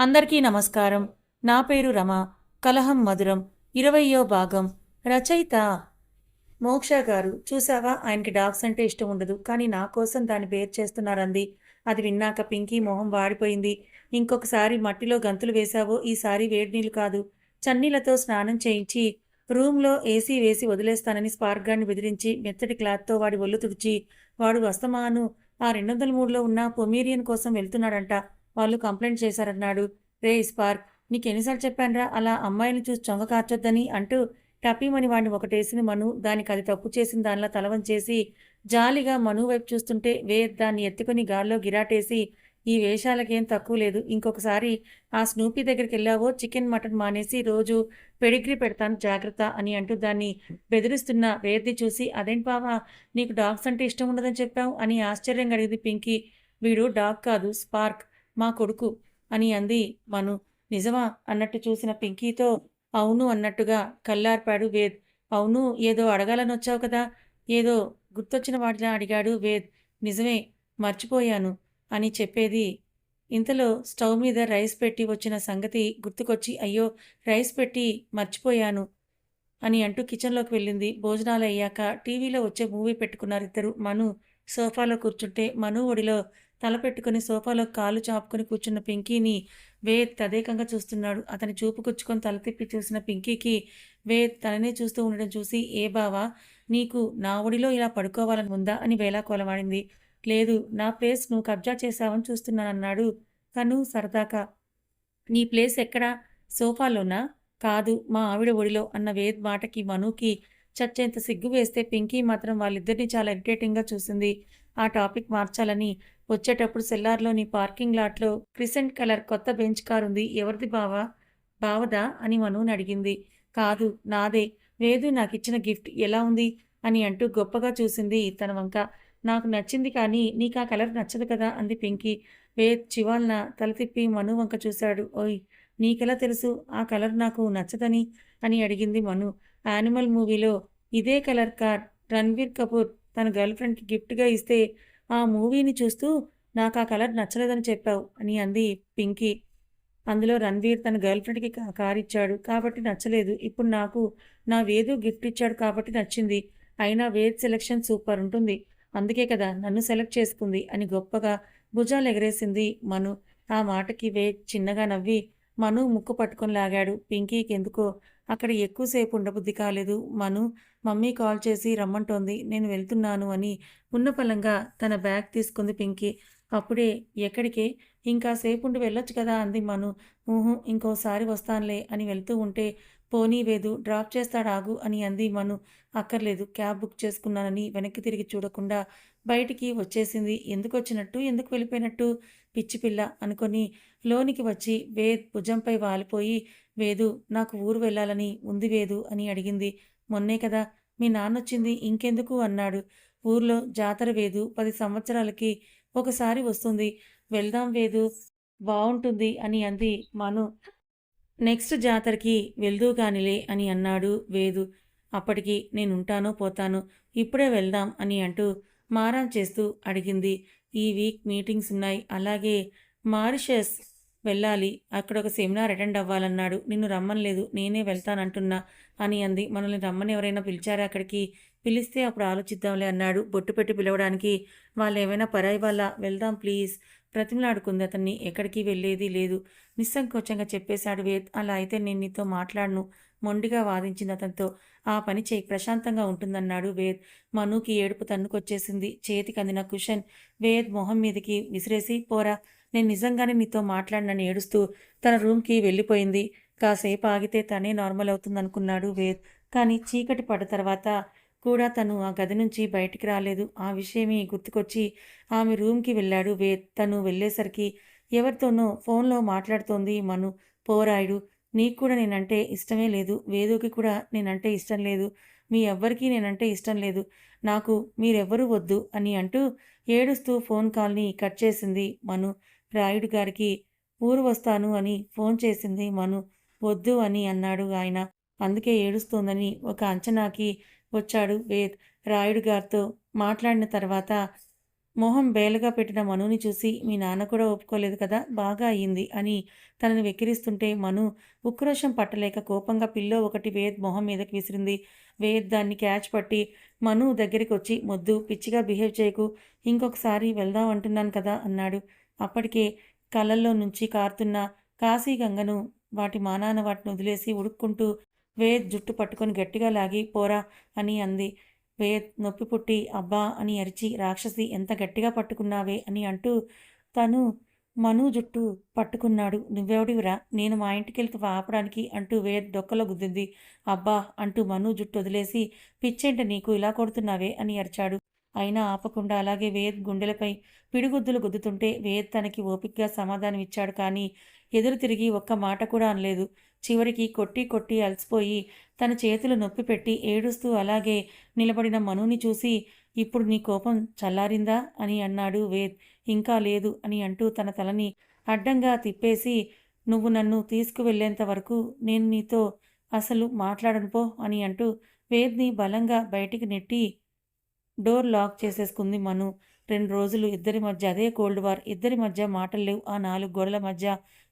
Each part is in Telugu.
అందరికీ నమస్కారం. నా పేరు రమ. కలహం మధురం. ఇరవయో భాగం. రచయిత మోక్ష గారు. చూసావా? ఆయనకి డాగ్స్ అంటే ఇష్టం ఉండదు. కానీ నా కోసం దాన్ని బేర్ చేస్తున్నారంది అది. విన్నాక పింకీ మొహం వాడిపోయింది. ఇంకొకసారి మట్టిలో గంతులు వేశావో? ఈసారి వేడి నీళ్ళు కాదు. చన్నీళ్ళతో స్నానం చేయించి రూమ్లో ఏసీ వేసి వదిలేస్తానని స్పార్క్ బెదిరించి మెత్తటి క్లాత్తో వాడి ఒళ్ళు తుడిచి వాడు వస్తమాను. ఆ రెండు వందల మూడులో ఉన్న పొమేరియన్ కోసం వెళ్తున్నాడంట. వాళ్ళు కంప్లైంట్ చేశారన్నాడు. రే స్పార్క్ నీకు ఎన్నిసార్లు చెప్పానురా? అలా అమ్మాయిని చూసి చొంగ కార్చొద్దని అంటూ టపీమని వాడిని ఒకటేసిన మను. దానికి అది తప్పు చేసిన దానిలా తలవం చేసి జాలిగా మను వైపు చూస్తుంటే వే దాన్ని ఎత్తుకుని గాల్లో గిరాటేసి ఈ వేషాలకేం తక్కువ లేదు. ఇంకొకసారి ఆ స్నూపీ దగ్గరికి వెళ్ళావో? చికెన్ మటన్ మానేసి రోజు పెడిగ్రీ పెడతాను జాగ్రత్త అని అంటూ దాన్ని బెదిరిస్తున్న వేర్ది చూసి అదేంటి బావా? నీకు డాగ్స్ అంటే ఇష్టం ఉండదని చెప్పావు? అని ఆశ్చర్యంగా అడిగింది పింకీ. వీడు డాగ్ కాదు స్పార్క్. మా కొడుకు అని అంది మను. నిజమా? అన్నట్టు చూసిన పింకీతో అవును అన్నట్టుగా కల్లార్పాడు వేద్. అవును ఏదో అడగాలని వచ్చావు కదా? ఏదో గుర్తొచ్చిన వాటిలా అడిగాడు వేద్. నిజమే మర్చిపోయాను అని చెప్పేది. ఇంతలో స్టవ్ మీద రైస్ పెట్టి వచ్చిన సంగతి గుర్తుకొచ్చి అయ్యో రైస్ పెట్టి మర్చిపోయాను అని అంటూ కిచెన్లోకి వెళ్ళింది. భోజనాలు అయ్యాక టీవీలో వచ్చే మూవీ పెట్టుకున్నారు ఇద్దరు మను. సోఫాలో కూర్చుంటే మను ఒడిలో తలపెట్టుకుని సోఫాలో కాలు చాపుకొని కూర్చున్న పింకీని వేద్ తదేకంగా చూస్తున్నాడు. అతని చూపు కుచ్చుకొని తల తిప్పి చూసిన పింకీకి వేద్ తననే చూస్తూ ఉండడం చూసి ఏ బావా నీకు నా ఒడిలో ఇలా పడుకోవాలని ఉందా? అని వేలాకోలవాడింది లేదు నా ప్లేస్ నువ్వు కబ్జా చేశావని చూస్తున్నానన్నాడు. కను సరదాగా నీ ప్లేస్ ఎక్కడా? సోఫాలోనా? కాదు మా ఆవిడ ఒడిలో అన్న వేద్ మాటకి మనుకి చచ్చేంత సిగ్గు వేస్తే పింకీ మాత్రం వాళ్ళిద్దరిని చాలా ఇరిటేటింగ్గా చూసింది. ఆ టాపిక్ మార్చాలని వచ్చేటప్పుడు సెల్లార్లోని పార్కింగ్ లాట్లో క్రిసెంట్ కలర్ కొత్త బెంచ్ కార్ ఉంది. ఎవరిది బావా? బావదా? అని మనూని అడిగింది. కాదు నాదే. వేదు నాకు ఇచ్చిన గిఫ్ట్ ఎలా ఉంది? అని అంటూ గొప్పగా చూసింది తన వంక. నాకు నచ్చింది కానీ నీకు ఆ కలర్ నచ్చదు కదా? అంది పింకీ. వేద్ చివాల్న? తల తిప్పి మను వంక చూశాడు. ఓయ్ నీకెలా తెలుసు? ఆ కలర్ నాకు నచ్చదని? అని అడిగింది మను. యానిమల్ మూవీలో ఇదే కలర్ కార్ రణ్వీర్ కపూర్ తన గర్ల్ ఫ్రెండ్కి గిఫ్ట్గా ఇస్తే ఆ మూవీని చూస్తూ నాకు ఆ కలర్ నచ్చలేదని చెప్పావు అని అంది పింకీ. అందులో రణ్వీర్ తన గర్ల్ ఫ్రెండ్కి కార్ ఇచ్చాడు కాబట్టి నచ్చలేదు. ఇప్పుడు నాకు నా వేదు గిఫ్ట్ ఇచ్చాడు కాబట్టి నచ్చింది. అయినా వేద్ సెలెక్షన్ సూపర్ ఉంటుంది. అందుకే కదా నన్ను సెలెక్ట్ చేసుకుంది అని గొప్పగా భుజాలు ఎగరేసింది మను. ఆ మాటకి వేద్ చిన్నగా నవ్వి మను ముక్కు పట్టుకొని లాగాడు. పింకీకి ఎందుకో అక్కడ ఎక్కువసేపు ఉండబుద్ధి కాలేదు. మను మమ్మీ కాల్ చేసి రమ్మంటోంది. నేను వెళ్తున్నాను అని ఉన్నపలంగా తన బ్యాగ్ తీసుకుంది పింకీ. అప్పుడే ఎక్కడికే? ఇంకా సేపు ఉండి వెళ్ళొచ్చు కదా అంది మను. ఊహు ఇంకోసారి వస్తానులే అని వెళ్తూ ఉంటే పోనీవేదు డ్రాప్ చేస్తాడాగు అని అంది మను. అక్కర్లేదు క్యాబ్ బుక్ చేసుకున్నానని వెనక్కి తిరిగి చూడకుండా బయటికి వచ్చేసింది. ఎందుకు వచ్చినట్టు ఎందుకు వెళ్ళిపోయినట్టు? పిచ్చి పిల్ల అనుకొని లోనికి వచ్చి వేద్ భుజంపై వాలిపోయి వేదు నాకు ఊరు వెళ్ళాలని ఉంది వేదు అని అడిగింది. మొన్నే కదా మీ నాన్నొచ్చింది ఇంకెందుకు అన్నాడు. ఊర్లో జాతర వేదు పది సంవత్సరాలకి ఒకసారి వస్తుంది. వెళ్దాం వేదు బాగుంటుంది అని అంది మను. నెక్స్ట్ జాతరకి వెళ్దూ కానిలే అని అన్నాడు వేదు. అప్పటికి నేనుంటానో పోతాను ఇప్పుడే వెళ్దాం అని అంటూ మారం చేస్తూ అడిగింది. ఈ వీక్ మీటింగ్స్ ఉన్నాయి. అలాగే మారిషస్ వెళ్ళాలి. అక్కడ ఒక సెమినార్ అటెండ్ అవ్వాలన్నాడు. నిన్ను రమ్మనలేదు. నేనే వెళ్తానంటున్నా అని అంది. మనల్ని రమ్మని ఎవరైనా పిలిచారా అక్కడికి? పిలిస్తే అప్పుడు ఆలోచిద్దాంలే అన్నాడు. బొట్టు పెట్టి పిలవడానికి వాళ్ళు ఏమైనా పరాయి వాళ్ళ? వెళ్దాం ప్లీజ్. ప్రతిమలాడుకుంది అతన్ని. ఎక్కడికి వెళ్ళేది లేదు. నిస్సంకోచంగా చెప్పేశాడు వేద్. అలా అయితే నేను నీతో మాట్లాడను. మొండిగా వాదించింది అతనితో ఆ పని చేయి ప్రశాంతంగా ఉంటుందన్నాడు వేద్. మనుకి ఏడుపు తన్నుకొచ్చేసింది. చేతికి అందిన కుషన్. వేద్ మొహం మీదకి విసిరేసి పోరా నేను నిజంగానే నీతో మాట్లాడినని ఏడుస్తూ తన రూమ్కి వెళ్ళిపోయింది. కాసేపు ఆగితే తనే నార్మల్ అవుతుందనుకున్నాడు వేద్. కానీ చీకటి పడ్డ తర్వాత కూడా తను ఆ గది నుంచి బయటికి రాలేదు. ఆ విషయమే గుర్తుకొచ్చి ఆమె రూమ్కి వెళ్ళాడు వేద్. తను వెళ్ళేసరికి ఎవరితోనో ఫోన్లో మాట్లాడుతోంది మను. పోరాయుడు నీకు కూడా నేనంటే ఇష్టమే లేదు. వేదుకి కూడా నేనంటే ఇష్టం లేదు. మీ ఎవ్వరికీ నేనంటే ఇష్టం లేదు. నాకు మీరెవ్వరూ వద్దు అని అంటూ ఏడుస్తూ ఫోన్ కాల్ని కట్ చేసింది మను. రాయుడు గారికి ఊరు వస్తాను అని ఫోన్ చేసింది మను. వద్దు అని అన్నాడు ఆయన. అందుకే ఏడుస్తోందని ఒక అంచనాకి వచ్చాడు వేద్. రాయుడు గారితో మాట్లాడిన తర్వాత మొహం బేలగా పెట్టిన మనుని చూసి మీ నాన్న కూడా ఒప్పుకోలేదు కదా బాగా అయ్యింది అని తనని వెక్కిరిస్తుంటే మను ఉక్రోషం పట్టలేక కోపంగా పిల్లో ఒకటి వేద్ మొహం మీదకి విసిరింది. వేద్ దాన్ని క్యాచ్ పట్టి మను దగ్గరికి వచ్చి మొద్దు పిచ్చిగా బిహేవ్ చేయకు ఇంకొకసారి వెళ్దాం అంటున్నాను కదా అన్నాడు. అప్పటికే కళ్ళల్లో నుంచి కారుతున్న కాశీ గంగను వాటి మానాన వాటిని వదిలేసి ఉడుక్కుంటూ వేద్ జుట్టు పట్టుకొని గట్టిగా లాగి పోరా అని అంది. వేద్ నొప్పి పుట్టి అబ్బా అని అరిచి రాక్షసి ఎంత గట్టిగా పట్టుకున్నావే అని అంటూ తను మను జుట్టు పట్టుకున్నాడు. నువ్వెవడివిరా? నేను మా ఇంటికి వెళ్తే ఆపడానికి అంటూ వేద్ డొక్కలో గుద్దింది. అబ్బా అంటూ మను జుట్టు వదిలేసి పిచ్చేంట నీకు ఇలా కొడుతున్నావే అని అరిచాడు. అయినా ఆపకుండా అలాగే వేద్ గుండెలపై పిడిగుద్దులు గుద్దుతుంటే వేద్ తనకి ఓపికగా సమాధానం ఇచ్చాడు కానీ ఎదురు తిరిగి ఒక్క మాట కూడా అనలేదు. చివరికి కొట్టి కొట్టి అలసిపోయి తన చేతులు నొప్పి పెట్టి ఏడుస్తూ అలాగే నిలబడిన మనుని చూసి ఇప్పుడు నీ కోపం చల్లారిందా? అని అన్నాడు వేద్. ఇంకా లేదు అని అంటూ తన తలని అడ్డంగా తిప్పేసి నువ్వు నన్ను తీసుకువెళ్ళేంత వరకు నేను నీతో అసలు మాట్లాడను పో అని అంటూ వేద్ని బలంగా బయటికి నెట్టి డోర్ లాక్ చేసేసుకుంది మను. రెండు రోజులు ఇద్దరి మధ్య అదే కోల్డ్ వార్ ఇద్దరి మధ్య మాటలు లేవు. ఆ నాలుగు గోడల మధ్య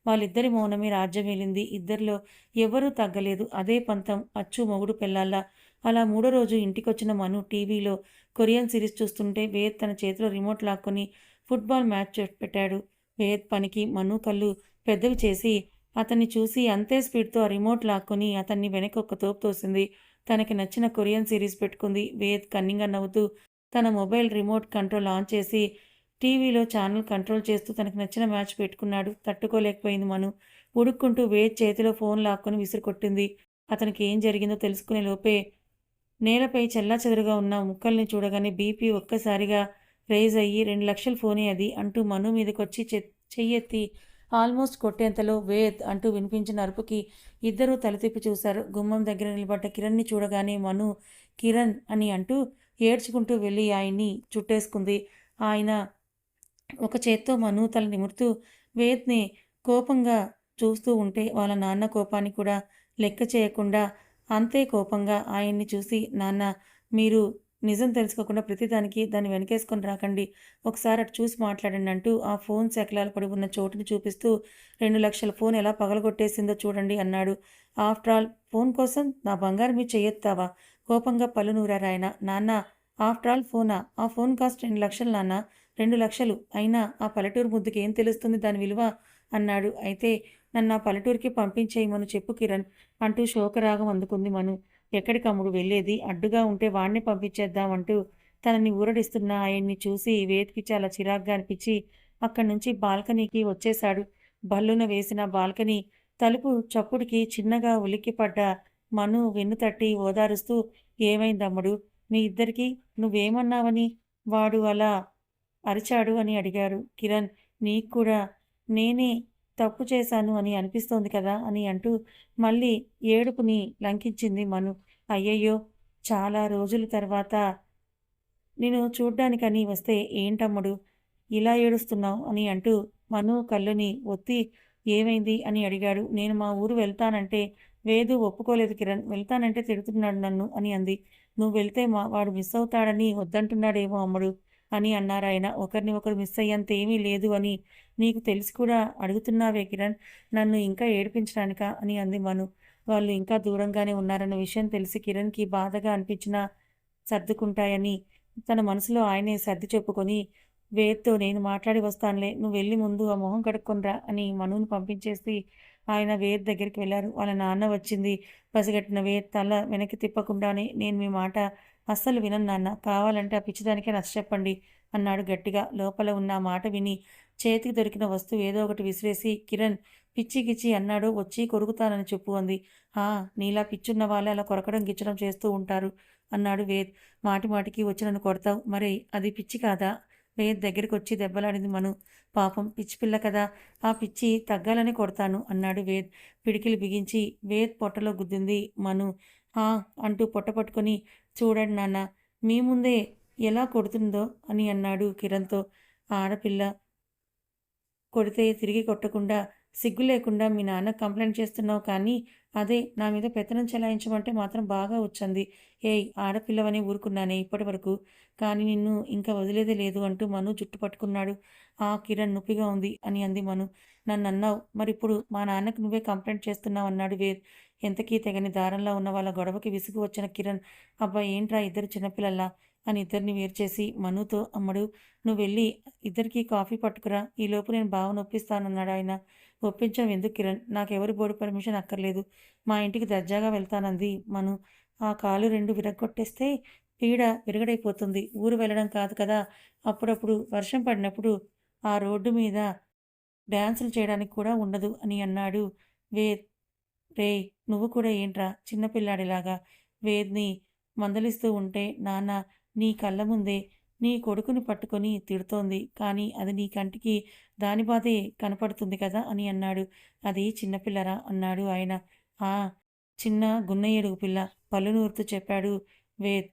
వాళ్ళిద్దరి మౌనమే రాజ్యమేలింది ఇద్దరిలో ఎవరూ తగ్గలేదు. అదే పంతం అచ్చు మొగుడు పెళ్ళాల్లా. అలా మూడో రోజు ఇంటికొచ్చిన మను టీవీలో కొరియన్ సిరీస్ చూస్తుంటే వేద్ తన చేతిలో రిమోట్ లాక్కొని ఫుట్బాల్ మ్యాచ్ పెట్టాడు. వేద్ పనికి మను కళ్ళు పెద్దవి చేసి అతన్ని చూసి అంతే స్పీడ్తో ఆ రిమోట్ లాక్కొని అతన్ని వెనక ఒక తోపు తోసింది. తనకి నచ్చిన కొరియన్ సిరీస్ పెట్టుకుంది. వేద్ కన్నింగా నవ్వుతూ తన మొబైల్ రిమోట్ కంట్రోల్ ఆన్ చేసి టీవీలో ఛానల్ కంట్రోల్ చేస్తూ తనకు నచ్చిన మ్యాచ్ పెట్టుకున్నాడు. తట్టుకోలేకపోయింది మను. ఉడుక్కుంటూ వేద్ చేతిలో ఫోన్ లాక్కొని విసిరికొట్టింది. అతనికి ఏం జరిగిందో తెలుసుకునే లోపే నేలపై చెల్లాచెదురుగా ఉన్న ముక్కల్ని చూడగానే బీపీ ఒక్కసారిగా రైజ్ అయ్యి రెండు లక్షల ఫోనే అది అంటూ మను మీదకొచ్చి చెయ్యెత్తి ఆల్మోస్ట్ కొట్టేంతలో వేద్ అంటూ వినిపించిన అరుపుకి ఇద్దరూ తలతిప్పి చూశారు. గుమ్మం దగ్గర నిలబడ్డ కిరణ్ని చూడగానే మను కిరణ్ అని అంటూ ఏడ్చుకుంటూ వెళ్ళి ఆయన్ని చుట్టేసుకుంది. ఆయన ఒక చేత్తో మను తల నిమురుతూ వేద్ని కోపంగా చూస్తూ ఉంటే వాళ్ళ నాన్న కోపాన్ని కూడా లెక్క చేయకుండా అంతే కోపంగా ఆయన్ని చూసి నాన్న మీరు నిజం తెలుసుకోకుండా ప్రతిదానికి దాన్ని వెనకేసుకొని రాకండి. ఒకసారి అటు చూసి మాట్లాడండి అంటూ ఆ ఫోన్ శకలాలు పడి ఉన్న చోటుని చూపిస్తూ రెండు లక్షల ఫోన్ ఎలా పగలగొట్టేసిందో చూడండి అన్నాడు. ఆఫ్టర్ ఆల్ ఫోన్ కోసం నా బంగారం మీ చెయ్యొత్తావా? కోపంగా పలు నూరారాయన. నాన్న ఆఫ్టర్ ఆల్ ఫోనా? ఆ ఫోన్ కాస్ట్ రెండు లక్షలు నాన్న. రెండు లక్షలు. అయినా ఆ పల్లెటూరు ముద్దుకి ఏం తెలుస్తుంది దాని విలువ? అన్నాడు. అయితే నన్ను ఆ పల్లెటూరికి పంపించేయమను చెప్పు కిరణ్ అంటూ శోకరాగం అందుకుంది మను. ఎక్కడికమ్ముడు వెళ్ళేది? అడ్డుగా ఉంటే వాణ్ణి పంపించేద్దామంటూ తనని ఊరడిస్తున్న ఆయన్ని చూసి వేదికి చాలా చిరాగ్గా అనిపించి అక్కడి నుంచి బాల్కనీకి వచ్చేశాడు. బల్లున వేసిన బాల్కనీ తలుపు చప్పుడికి చిన్నగా ఉలిక్కిపడ్డ మను వెన్ను తట్టి ఓదారుస్తూ ఏమైందమ్ముడు? మీ ఇద్దరికీ నువ్వేమన్నావని? వాడు అలా అరిచాడు అని అడిగారు. కిరణ్ నీకు కూడా నేనే తప్పు చేశాను అని అనిపిస్తోంది కదా అని అంటూ మళ్ళీ ఏడుపుని లంకించింది మను. అయ్యయ్యో చాలా రోజుల తర్వాత నేను చూడ్డానికని వస్తే ఏంటమ్ముడు? ఇలా ఏడుస్తున్నావు అని అంటూ మను కళ్ళుని ఒత్తి ఏమైంది అని అడిగాడు. నేను మా ఊరు వెళ్తానంటే వేదు ఒప్పుకోలేదు కిరణ్. వెళ్తానంటే తిడుతున్నాడు నన్ను అని అంది. నువ్వు వెళ్తే మా వాడు మిస్ అవుతాడని వద్దంటున్నాడేమో అమ్ముడు. అని అన్నారాయన ఒకరిని ఒకరు మిస్ అయ్యేంత ఏమీ లేదు అని నీకు తెలిసి కూడా అడుగుతున్నావే కిరణ్. నన్ను ఇంకా ఏడిపించడానిక అని అంది మను. వాళ్ళు ఇంకా దూరంగానే ఉన్నారన్న విషయం తెలిసి కిరణ్కి బాధగా అనిపించినా సర్దుకుంటాయని తన మనసులో ఆయనే సర్ది చెప్పుకొని వేత్తో నేను మాట్లాడి వస్తానులే. నువ్వు వెళ్ళి ముందు ఆ మొహం కడుక్కొనిరా అని మనుని పంపించేసి ఆయన వేద్ దగ్గరికి వెళ్ళారు. వాళ్ళ నాన్న వచ్చింది. పసిగట్టిన వేద్ తల వెనక్కి తిప్పకుండానే నేను మీ మాట అస్సలు వినను నాన్న. కావాలంటే ఆ పిచ్చిదానికే నచ్చ చెప్పండి అన్నాడు గట్టిగా. లోపల ఉన్న మాట విని చేతికి దొరికిన వస్తువు ఏదో ఒకటి విసిరేసి కిరణ్ పిచ్చి గిచ్చి అన్నాడు. వచ్చి కొరుకుతానని చెప్పు అంది. ఆ నీలా పిచ్చున్న వాళ్ళే అలా కొరకడం గిచ్చడం చేస్తూ ఉంటారు అన్నాడు వేద్. మాటి మాటికి వచ్చి నన్ను కొడతావు? మరి అది పిచ్చి కాదా? వేద్ దగ్గరికి వచ్చి దెబ్బలాడింది మను. పాపం పిచ్చి పిల్ల కదా ఆ పిచ్చి తగ్గాలని కొడతాను అన్నాడు వేద్. పిడికిలు బిగించి వేద్ పొట్టలో గుద్దింది మను. ఆ అంటూ పొట్ట పట్టుకొని చూడండి నాన్న మీ ముందే ఎలా కొడుతుందో అని అన్నాడు కిరణ్తో. ఆడపిల్ల కొడితే తిరిగి కొట్టకుండా సిగ్గు లేకుండా మీ నాన్న కంప్లైంట్ చేస్తున్నావు కానీ అదే నా మీద పెత్తనం చెలాయించమంటే మాత్రం బాగా వచ్చింది. ఏయ్ ఆడపిల్లవని ఊరుకున్నానే ఇప్పటి వరకు కానీ నిన్ను ఇంకా వదిలేదే లేదు అంటూ మను జుట్టు పట్టుకున్నాడు. ఆ కిరణ్ నొప్పిగా ఉంది అని అంది మను. నన్ను అన్నావు మరిప్పుడు మా నాన్నకు నువ్వే కంప్లైంట్ చేస్తున్నావు అన్నాడు వేద్ ఎంతకీ తెగని దారంలో ఉన్న వాళ్ళ గొడవకి విసుగు వచ్చిన కిరణ్ అబ్బా ఏంట్రా ఇద్దరు చిన్నపిల్లల్లా అని ఇద్దరిని వేరు చేసి మనుతో అమ్మడు నువ్వు వెళ్ళి ఇద్దరికి కాఫీ పట్టుకురా ఈలోపు నేను బావ నొప్పిస్తానన్నాడు ఆయన. ఒప్పించడం ఎందుకు కిరణ్? నాకెవరి బోర్డు పర్మిషన్ అక్కర్లేదు. మా ఇంటికి దర్జాగా వెళ్తానంది మను. ఆ కాలు రెండు విరగొట్టేస్తే పీడ విరగడైపోతుంది. ఊరు వెళ్ళడం కాదు కదా. అప్పుడప్పుడు వర్షం పడినప్పుడు ఆ రోడ్డు మీద డ్యాన్సులు చేయడానికి కూడా ఉండదు అని అన్నాడు వేద్. రే నువ్వు కూడా ఏంట్రా చిన్నపిల్లాడిలాగా వేద్ని మందలిస్తూ ఉంటే నాన్న నీ కళ్ళ ముందే నీ కొడుకుని పట్టుకొని తిడుతోంది. కానీ అది నీ కంటికి దాని బాధే కనపడుతుంది కదా అని అన్నాడు. అది చిన్నపిల్లరా అన్నాడు ఆయన. ఆ చిన్న గున్నయ్యడుగు పిల్ల పళ్ళు నూరుతూ చెప్పాడు వేద్.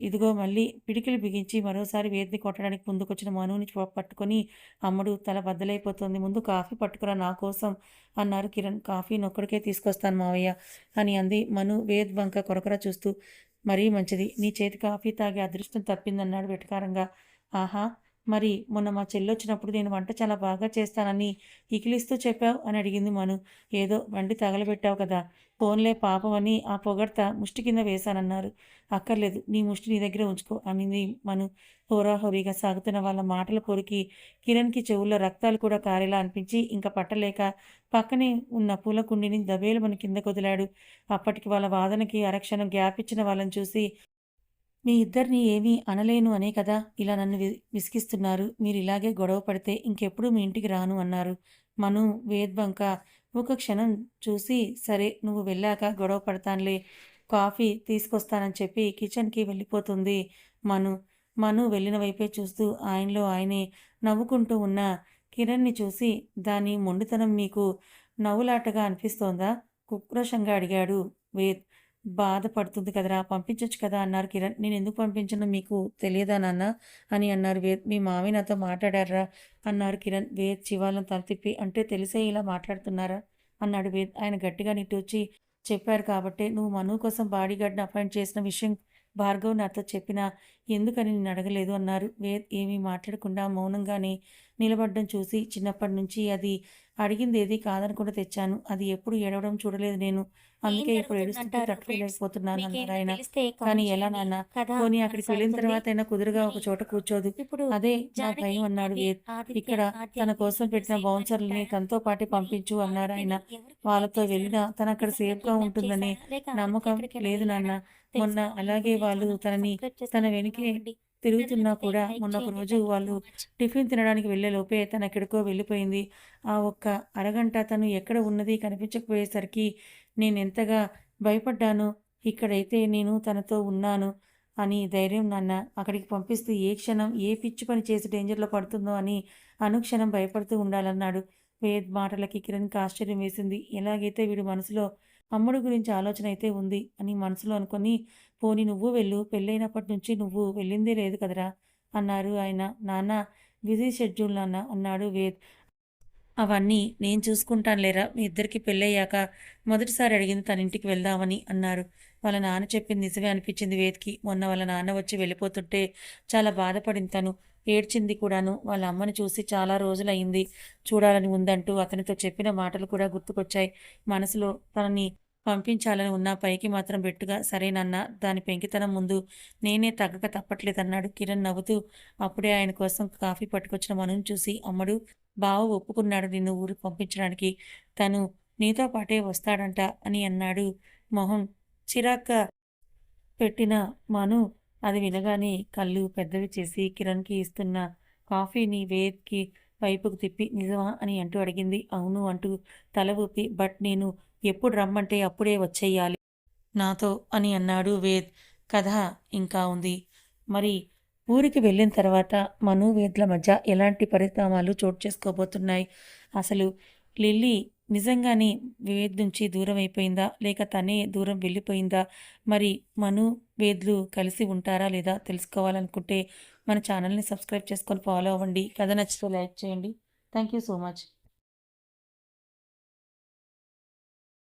ఇదిగో మళ్ళీ పిడికిలు బిగించి మరోసారి వేదిని కొట్టడానికి ముందుకొచ్చిన మనుని పట్టుకొని అమ్మడు తల బద్దలైపోతుంది. ముందు కాఫీ పట్టుకురా నా కోసం అన్నారు కిరణ్. కాఫీ నొక్కడికే తీసుకొస్తాను మావయ్య అని అంది మను వేద్ వంక కొరకరా చూస్తూ. మరీ మంచిది. నీ చేతి కాఫీ తాగే అదృష్టం తప్పిందన్నాడు వెటకారంగా. ఆహా! మరి మొన్న మా చెల్లొచ్చినప్పుడు నేను వంట చాలా బాగా చేస్తానని ఇకిలిస్తూ చెప్పావు అని అడిగింది మను. ఏదో వండి తగలబెట్టావు కదా ఫోన్లే పాపం అని ఆ పొగడ్త ముష్టి కింద వేశానన్నారు. అక్కర్లేదు నీ ముష్టి నీ దగ్గర ఉంచుకో అనింది మను. హోరాహోరీగా సాగుతున్న వాళ్ళ మాటల పొరికి కిరణ్కి చెవుల్లో రక్తాలు కూడా కారేలా అనిపించి ఇంకా పట్టలేక పక్కనే ఉన్న పూల కుండిని దబేలు మన కింద కొదిలాడు అప్పటికి వాళ్ళ వాదనకి అరక్షణం గ్యాప్ ఇచ్చిన వాళ్ళని చూసి మీ ఇద్దరిని ఏమీ అనలేను అనే కదా ఇలా నన్ను వి విసిగిస్తున్నారు. మీరు ఇలాగే గొడవ పడితే ఇంకెప్పుడు మీ ఇంటికి రాను అన్నారు. మను వేద్బంక ఒక క్షణం చూసి సరే నువ్వు వెళ్ళాక గొడవ పడతానులే కాఫీ తీసుకొస్తానని చెప్పి కిచెన్కి వెళ్ళిపోతుంది మను. మను వెళ్ళిన వైపే చూస్తూ ఆయనలో ఆయనే నవ్వుకుంటూ ఉన్న కిరణ్ని చూసి దాని మొండితనం మీకు నవ్వులాటగా అనిపిస్తోందా? కుక్రోషంగా అడిగాడు వేద్. బాధపడుతుంది కదరా పంపించవచ్చు కదా అన్నారు కిరణ్. నేను ఎందుకు పంపించను? మీకు తెలియదా నాన్న? అని అన్నారు వేద్ మీ మావి నాతో మాట్లాడారా? అన్నారు కిరణ్. వేద్ శివాలను తల తిప్పి అంటే తెలిసే ఇలా మాట్లాడుతున్నారా? అన్నాడు వేద్ ఆయన గట్టిగా నిట్టూచి చెప్పారు కాబట్టి నువ్వు మను కోసం బాడీగార్డ్ని అపాయింట్ చేసిన విషయం భార్గవ్ నాతో చెప్పినా ఎందుకని నేను అడగలేదు అన్నారు. వేద్ ఏమీ మాట్లాడకుండా మౌనంగానే నిలబడ్డం చూసి చిన్నప్పటి నుంచి అది అడిగింది ఏది కాదనకుండా తెచ్చాను. అది ఎప్పుడు ఏడవడం చూడలేదు నేను. అందుకే ఇప్పుడు ఏడుస్తుంటే తట్టుకోలేకపోతున్నాను అన్నారు ఆయన. కానీ ఎలా నాన్న? పోనీ అక్కడికి వెళ్ళిన తర్వాత అయినా కుదురుగా ఒక చోట కూర్చోదు. ఇప్పుడు అదే నా భయం అన్నాడు వేద్ ఇక్కడ తన కోసం పెట్టిన బౌన్సర్లని తనతో పాటే పంపించు అన్నారు ఆయన. వాళ్ళతో వెళ్ళినా తను అక్కడ సేఫ్గా ఉంటుందని నమ్మకం లేదు నాన్న. మొన్న అలాగే వాళ్ళు తనని తన వెనుకే తిరుగుతున్నా కూడా మొన్న ఒక రోజు వాళ్ళు టిఫిన్ తినడానికి వెళ్ళే లోపే తను ఎక్కడికో వెళ్ళిపోయింది. ఆ ఒక్క అరగంట తను ఎక్కడ ఉన్నది కనిపించకపోయేసరికి నేను ఎంతగా భయపడ్డాను ఇక్కడైతే నేను తనతో ఉన్నాను అని ధైర్యం నాన్న అక్కడికి పంపిస్తే ఏ క్షణం ఏ పిచ్చి పని చేసి డేంజర్లో పడుతుందో అని అనుక్షణం భయపడుతూ ఉండాలన్నాడు. వేద్ మాటలకి కిరణ్కి ఆశ్చర్యం వేసింది. ఎలాగైతే వీడు మనసులో అమ్ముడు గురించి ఆలోచన అయితే ఉంది అని మనసులో అనుకొని పోని నువ్వు వెళ్ళు పెళ్ళైనప్పటి నుంచి నువ్వు వెళ్ళిందే లేదు కదరా అన్నారు ఆయన. నాన్న బిజీ షెడ్యూల్ నాన్న అన్నాడు వేద్. అవన్నీ నేను చూసుకుంటాను లేరా మీ ఇద్దరికి పెళ్ళయ్యాక మొదటిసారి అడిగింది తన ఇంటికి వెళ్దామని అన్నారు. వాళ్ళ నాన్న చెప్పింది నిజమే అనిపించింది వేద్కి. మొన్న వాళ్ళ నాన్న వచ్చి వెళ్ళిపోతుంటే చాలా బాధపడింది తను. ఏడ్చింది కూడాను. వాళ్ళ అమ్మని చూసి చాలా రోజులయ్యింది. చూడాలని ఉందంటూ అతనితో చెప్పిన మాటలు కూడా గుర్తుకొచ్చాయి. మనసులో తనని పంపించాలని ఉన్న పైకి మాత్రం బెట్టుగా సరేనన్నా దాని పెంకితనం ముందు నేనే తగ్గక తప్పట్లేదన్నాడు కిరణ్ నవ్వుతూ. అప్పుడే ఆయన కోసం కాఫీ పట్టుకొచ్చిన మనుని చూసి అమ్మడు బావ ఒప్పుకున్నాడు నిన్ను ఊరు పంపించడానికి. తను నీతో పాటే వస్తాడంట అని అన్నాడు మొహం చిరాక్క పెట్టిన మను. అది వినగానే కళ్ళు పెద్దవి చేసి కిరణ్కి ఇస్తున్న కాఫీని వేద్కి వైపుకు తిప్పి నిజమా? అని అంటూ అడిగింది. అవును అంటూ తల ఊపి బట్ నేను ఎప్పుడు రమ్మంటే అప్పుడే వచ్చేయాలి నాతో అని అన్నాడు వేద్. కథ ఇంకా ఉంది. మరి ఊరికి వెళ్ళిన తర్వాత మనువేద్ల మధ్య ఎలాంటి పరిణామాలు చోటు చేసుకోబోతున్నాయి? అసలు లిల్లీ నిజంగానే వేద్ నుంచి దూరం అయిపోయిందా? లేక తనే దూరం వెళ్ళిపోయిందా? మరి మను వేద్లు కలిసి ఉంటారా లేదా తెలుసుకోవాలనుకుంటే మన ఛానల్ని సబ్స్క్రైబ్ చేసుకొని ఫాలో అవ్వండి. కథ నచ్చితే లైక్ చేయండి. Thank you so much.